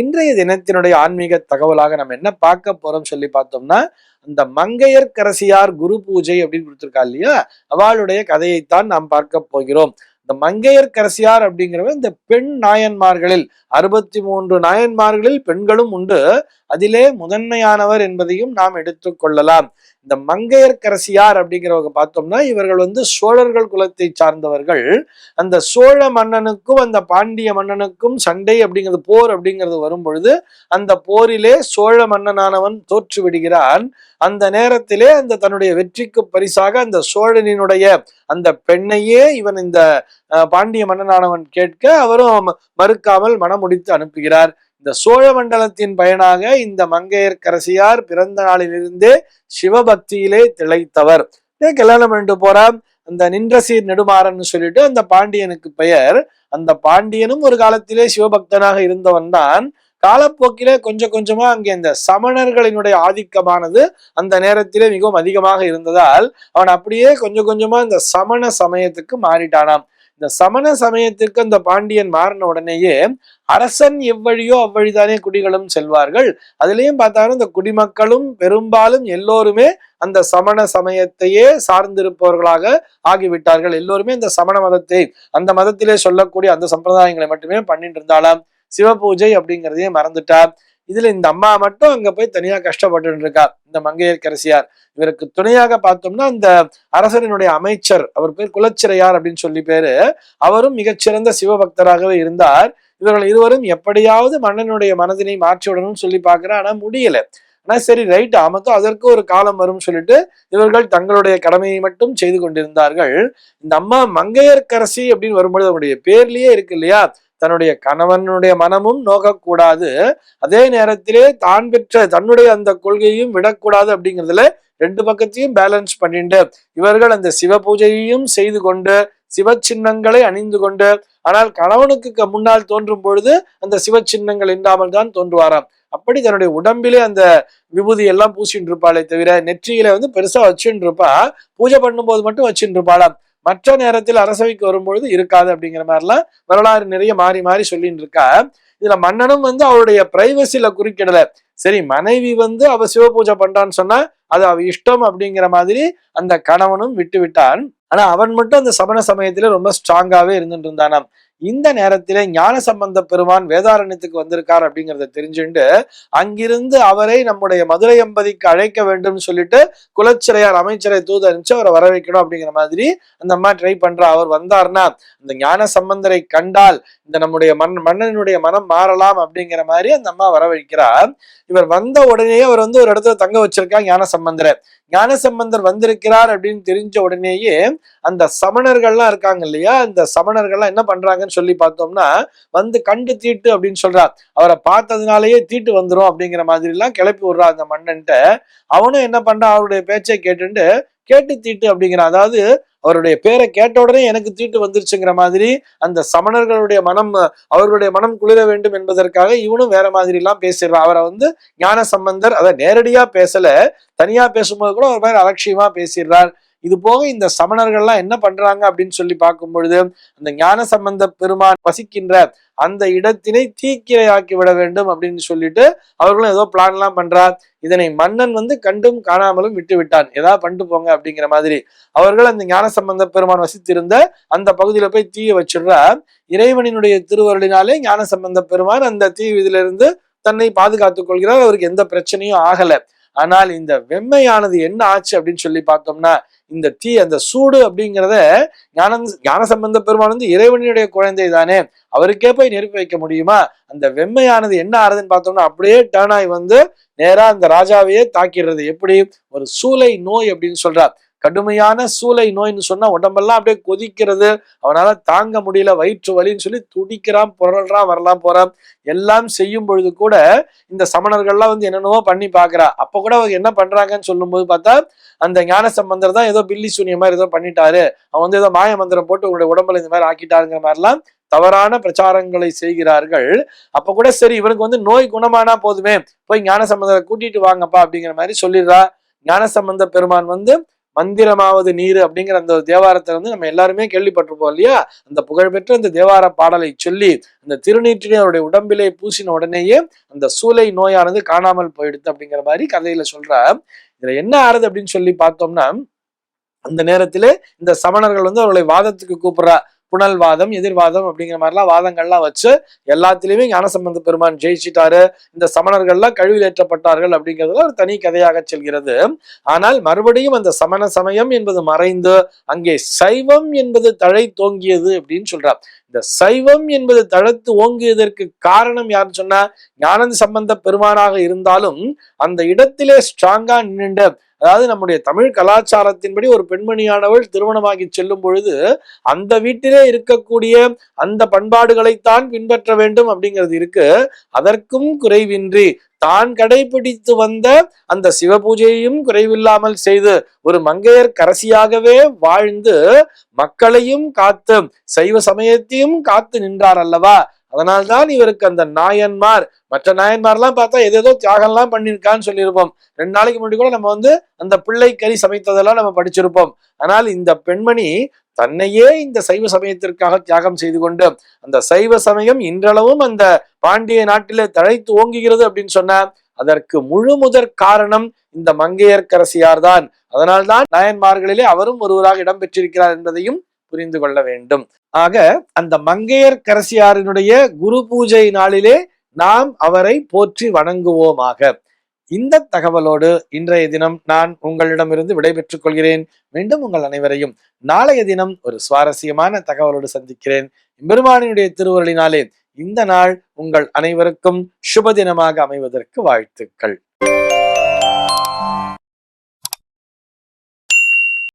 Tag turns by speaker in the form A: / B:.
A: இன்றைய தினத்தினுடைய ஆன்மீக தகவலாக நம்ம என்ன பார்க்க போறோம் சொல்லி பார்த்தோம்னா அந்த மங்கையர்கரசியார் குரு பூஜை அப்படின்னு கொடுத்துருக்கா இல்லையா? அவளுடைய கதையைத்தான் நாம் பார்க்க போகிறோம். இந்த மங்கையர்க்கரசியார் அப்படிங்கிறவ இந்த பெண் நாயன்மார்களில் அறுபத்தி மூன்று நாயன்மார்களில் பெண்களும் உண்டு. அதிலே முதன்மையானவர் என்பதையும் நாம் எடுத்துக்கொள்ளலாம் இந்த மங்கையர்கரசியார் அப்படிங்கிறவங்க பார்த்தோம்னா இவர்கள் வந்து சோழர்கள் குலத்தை சார்ந்தவர்கள். அந்த சோழ மன்னனுக்கும் அந்த பாண்டிய மன்னனுக்கும் சண்டை அப்படிங்கிறது போர் அப்படிங்கிறது வரும் பொழுது அந்த போரிலே சோழ மன்னனானவன் தோற்று விடுகிறான். அந்த நேரத்திலே அந்த தன்னுடைய வெற்றிக்கு பரிசாக அந்த சோழனினுடைய அந்த பெண்ணையே இவன் இந்த பாண்டிய மன்னனானவன் கேட்க அவரும் மறுக்காமல் மனமுடித்து அனுப்புகிறார். இந்த சோழ மண்டலத்தின் பயனாக இந்த மங்கையர்க்கரசியார் பிறந்த நாளிலிருந்தே சிவபக்தியிலே திளைத்தவர். கல்யாணம் பண்ணிட்டு போறான் அந்த நின்றசீர் நெடுமாறன் சொல்லிட்டு அந்த பாண்டியனுக்கு பெயர். அந்த பாண்டியனும் ஒரு காலத்திலே சிவபக்தனாக இருந்தவன் தான். காலப்போக்கிலே கொஞ்சம் கொஞ்சமா அங்கே இந்த சமணர்களினுடைய ஆதிக்கமானது அந்த நேரத்திலே மிகவும் அதிகமாக இருந்ததால் அவன் அப்படியே கொஞ்சம் கொஞ்சமா இந்த சமண சமயத்துக்கு மாறிட்டானாம். இந்த சமண சமயத்திற்கு அந்த பாண்டியன் மாறின உடனேயே அரசன் எவ்வழியோ அவ்வழிதானே குடிகளும் செல்வார்கள். அதுலேயும் பார்த்தாலும் இந்த குடிமக்களும் பெரும்பாலும் எல்லோருமே அந்த சமண சமயத்தையே சார்ந்திருப்பவர்களாக ஆகிவிட்டார்கள். எல்லோருமே இந்த சமண மதத்தை அந்த மதத்திலே சொல்லக்கூடிய அந்த சம்பிரதாயங்களை மட்டுமே பண்ணிட்டு இருந்தாலாம் சிவபூஜை அப்படிங்கிறதையே மறந்துட்டா. இதுல இந்த அம்மா மட்டும் அங்க போய் தனியா கஷ்டப்பட்டு இருக்கார் இந்த மங்கையர்கரசியார் இவருக்கு துணையாக பார்த்தோம்னா அந்த அரசரினுடைய அமைச்சர் அவர் பேர் குலச்சிறையார் அப்படின்னு சொல்லி பேரு. அவரும் மிகச்சிறந்த சிவபக்தராகவே இருந்தார். இவர்கள் இருவரும் எப்படியாவது மன்னனுடைய மனதினை மாற்றிவிடணும்னு சொல்லி பார்க்கிறா ஆனா முடியல. ஆனா சரி ரைட் ஆமத்தோ அதற்கு ஒரு காலம் வரும் சொல்லிட்டு இவர்கள் தங்களுடைய கடமையை மட்டும் செய்து கொண்டிருந்தார்கள். இந்த அம்மா மங்கையர்கரசி அப்படின்னு வரும்பொழுது அவருடைய பேர்லயே இருக்கு இல்லையா? தன்னுடைய கணவனுடைய மனமும் நோகக்கூடாது. அதே நேரத்திலே தான் பெற்ற தன்னுடைய அந்த கொள்கையும் விடக்கூடாது அப்படிங்கிறதுல ரெண்டு பக்கத்தையும் பேலன்ஸ் பண்ணிட்டு இவர்கள் அந்த சிவ பூஜையையும் செய்து கொண்டு சிவ சின்னங்களை அணிந்து கொண்டு ஆனால் கணவனுக்கு முன்னால் தோன்றும் பொழுது அந்த சிவ சின்னங்கள் இல்லாமல் தான் தோன்றுவாராம். அப்படி தன்னுடைய உடம்பிலே அந்த விபூதி எல்லாம் பூசிட்டு இருப்பாளே தவிர நெற்றியில வந்து பெருசா வச்சுட்டு இருப்பா பூஜை பண்ணும்போது மட்டும் வச்சுட்டு இருப்பாளாம் மற்ற நேரத்தில் அரசவைக்கு வரும்பொழுது இருக்காது அப்படிங்கிற மாதிரிலாம் வரலாறு நிறைய மாறி மாறி சொல்லிட்டு இருக்கா இதுல மன்னனும் வந்து அவருடைய பிரைவசில குறுக்கிடல. சரி மனைவி வந்து அவ சிவ பூஜை பண்றான்னு சொன்னா அது அவ இஷ்டம் அப்படிங்கிற மாதிரி அந்த கணவனும் விட்டு விட்டான் ஆனா அவன் மட்டும் அந்த சமண சமயத்துல ரொம்ப ஸ்ட்ராங்காவே இருந்துட்டு இருந்தானாம். இந்த நேரத்திலே ஞான சம்பந்த பெருமான் வேதாரண்யத்துக்கு வந்திருக்கார் அப்படிங்கிறத தெரிஞ்சுண்டு அங்கிருந்து அவரை நம்முடைய மதுரை எம்பதிக்கு அழைக்க வேண்டும் சொல்லிட்டு குலச்சிறையார் அமைச்சரை தூது அனுப்பிச்சு அவரை வர வைக்கணும் அப்படிங்கிற மாதிரி அந்த அம்மா ட்ரை பண்றா. அவர் வந்தார்னா இந்த ஞான சம்பந்தரை கண்டால் இந்த நம்முடைய மண் மன்னனுடைய மனம் மாறலாம் அப்படிங்கிற மாதிரி அந்த அம்மா வர வைக்கிறார் இவர் வந்த உடனேயே அவர் வந்து ஒரு இடத்துல தங்க வச்சிருக்காங்க ஞான சம்பந்தரை. ஞான சம்பந்தர் வந்திருக்கிறார் அப்படின்னு தெரிஞ்ச உடனேயே அந்த சமணர்கள்லாம் இருக்காங்க இல்லையா? அந்த சமணர்கள்லாம் என்ன பண்றாங்கன்னு சொல்லி பார்த்தோம்னா வந்து கண்டு தீட்டு அப்படின்னு சொல்றார். அவரை பார்த்ததுனாலயே தீட்டு வந்துரும் அப்படிங்கிற மாதிரி எல்லாம் கிளப்பி விடுறா அந்த மன்னன்ட்ட. அவனும் என்ன பண்றான் அவருடைய பேச்சை கேட்டுட்டு கேட்டு தீட்டு அப்படிங்கிற அதாவது அவருடைய பேரை கேட்ட உடனே எனக்கு தீட்டு வந்துருச்சுங்கிற மாதிரி அந்த சமணர்களுடைய மனம் அவர்களுடைய மனம் குளிர வேண்டும் என்பதற்காக இவனும் வேற மாதிரி எல்லாம் பேசிடுறான் அவரை வந்து ஞான சம்பந்தர் அதை நேரடியா பேசல. தனியா பேசும்போது கூட ஒரு மாதிரி அலட்சியமா பேசிடுறார். இது போக இந்த சமணர்கள்லாம் என்ன பண்றாங்க அப்படின்னு சொல்லி பார்க்கும் பொழுது அந்த ஞான சம்பந்த பெருமான் வசிக்கின்ற அந்த இடத்தினை தீக்கிரையாக்கி விட வேண்டும் அப்படின்னு சொல்லிட்டு அவர்களும் ஏதோ பிளான் எல்லாம் பண்றார். இதனை மன்னன் வந்து கண்டும் காணாமலும் விட்டு விட்டான் ஏதாவது பண்ணிட்டு போங்க அப்படிங்கிற மாதிரி அவர்கள் அந்த ஞான சம்பந்த பெருமான் வசித்திருந்த அந்த பகுதியில போய் தீய வச்சிடுறா இறைவனினுடைய திருவருளினாலே ஞான சம்பந்த பெருமான் அந்த தீ இதிலிருந்து தன்னை பாதுகாத்துக் கொள்கிறார். அவருக்கு எந்த பிரச்சனையும் ஆகலை. ஆனால் இந்த வெம்மையானது என்ன ஆச்சு அப்படின்னு சொல்லி பார்த்தோம்னா இந்த தீ அந்த சூடு அப்படிங்கிறத ஞான ஞான சம்பந்த பெருமான் வந்து இறைவனுடைய குழந்தை தானே. அவருக்கே போய் நெருப்பு வைக்க முடியுமா? அந்த வெம்மையானது என்ன ஆறுதுன்னு பார்த்தோம்னா அப்படியே டேர்ன் ஆகி வந்து நேரா அந்த ராஜாவையே தாக்கிடுறது. எப்படி? ஒரு சூளை நோய் அப்படின்னு சொல்றார். கடுமையான சூளை நோய்னு சொன்னா உடம்பெல்லாம் அப்படியே கொதிக்கிறது. அவனால தாங்க முடியல வயிற்று வலின்னு சொல்லி துடிக்கிறான் புரள்றான் வரலாம் போறான். எல்லாம் செய்யும் பொழுது கூட இந்த சமணர்கள்லாம் வந்து என்னென்னவோ பண்ணி பாக்குறா அப்ப கூட அவங்க என்ன பண்றாங்கன்னு சொல்லும்போது பார்த்தா அந்த ஞான சம்பந்தர் தான் ஏதோ பில்லி சூனிய மாதிரி ஏதோ பண்ணிட்டாரு. அவன் வந்து ஏதோ மாய மந்திரம் போட்டு உங்களுடைய உடம்புல இந்த மாதிரி ஆக்கிட்டாருங்கிற மாதிரிலாம் தவறான பிரச்சாரங்களை செய்கிறார்கள். அப்ப கூட சரி இவனுக்கு வந்து நோய் குணமானா போதுமே. போய் ஞான சம்பந்தரை கூட்டிட்டு வாங்கப்பா அப்படிங்கிற மாதிரி சொல்லிடுறா. ஞான சம்பந்த பெருமான் வந்து மந்திரமாவது நீர் அப்படிங்கிற அந்த ஒரு தேவாரத்தை வந்து நம்ம எல்லாருமே கேள்விப்பட்டிருப்போம் இல்லையா? அந்த புகழ்பெற்ற அந்த தேவார பாடலை சொல்லி அந்த திருநீற்றினை அவருடைய உடம்பிலே பூசின உடனேயே அந்த சூளை நோயானது காணாமல் போயிடுது அப்படிங்கிற மாதிரி கதையில சொல்ற. இதுல என்ன ஆறுது அப்படின்னு சொல்லி பார்த்தோம்னா அந்த நேரத்திலே இந்த சமணர்கள் வந்து அவர்களை வாதத்துக்கு கூப்பிடுறா. புனல்வாதம் எதிர்வாதம் அப்படிங்கிற மாதிரிலாம் வாதங்கள்லாம் வச்சு எல்லாத்துலேயுமே ஞானசம்பந்த பெருமான் ஜெயிச்சிட்டாரு. இந்த சமணர்கள்லாம் கழுவிலேற்றப்பட்டார்கள் அப்படிங்கிறதுல ஒரு தனி கதையாக செல்கிறது. ஆனால் மறுபடியும் அந்த சமண சமயம் என்பது மறைந்து அங்கே சைவம் என்பது தழை தோங்கியது அப்படின்னு சொல்றார். இந்த சைவம் என்பது தழைத்து ஓங்கியதற்கு காரணம் யாருன்னு சொன்னா ஞானந்த சம்பந்த பெருமானாக இருந்தாலும் அந்த இடத்திலே ஸ்ட்ராங்கா நின்று அதாவது நம்முடைய தமிழ் கலாச்சாரத்தின்படி ஒரு பெண்மணியானவள் திருமணமாகி செல்லும் பொழுது அந்த வீட்டிலே இருக்கக்கூடிய அந்த பண்பாடுகளைத்தான் பின்பற்ற வேண்டும் அப்படிங்கிறது இருக்கு. அதற்கும் குறைவின்றி தான் கடைபிடித்து வந்த அந்த சிவ பூஜையையும் குறைவில்லாமல் செய்து ஒரு மங்கையர் கரசியாகவே வாழ்ந்து மக்களையும் காத்து சைவ சமயத்தையும் காத்து நின்றார் அல்லவா? அதனால்தான் இவருக்கு அந்த நாயன்மார் மற்ற நாயன்மார்லாம் பார்த்தா எதேதோ தியாகம்லாம் பண்ணியிருக்கான்னு சொல்லியிருப்போம். ரெண்டு நாளைக்கு முன்னாடி கூட நம்ம வந்து அந்த பிள்ளை கறி சமைத்ததெல்லாம் நம்ம படிச்சிருப்போம். ஆனால் இந்த பெண்மணி தன்னையே இந்த சைவ சமயத்திற்காக தியாகம் செய்து கொண்டு அந்த சைவ சமயம் இன்றளவும் அந்த பாண்டிய நாட்டிலே தழைத்து ஓங்குகிறது அப்படின்னு சொன்ன அதற்கு முழு முதற் காரணம் இந்த மங்கையர்க்கரசியார் தான் அதனால்தான் நாயன்மார்களிலே அவரும் ஒருவராக இடம்பெற்றிருக்கிறார் என்பதையும் புரிந்து கொள்ள வேண்டும். ஆக அந்த மங்கையர்கரசியாரினுடைய குரு பூஜை நாளிலே நாம் அவரை போற்றி வணங்குவோமாக. இந்த தகவலோடு இன்றைய தினம் நான் உங்களிடமிருந்து விடைபெற்றுக் கொள்கிறேன். மீண்டும் உங்கள் அனைவரையும் நாளைய தினம் ஒரு சுவாரஸ்யமான தகவலோடு சந்திக்கிறேன். பெருமானினுடைய திருவருளினாலே இந்த நாள் உங்கள் அனைவருக்கும் சுப தினமாக அமைவதற்கு வாழ்த்துக்கள்.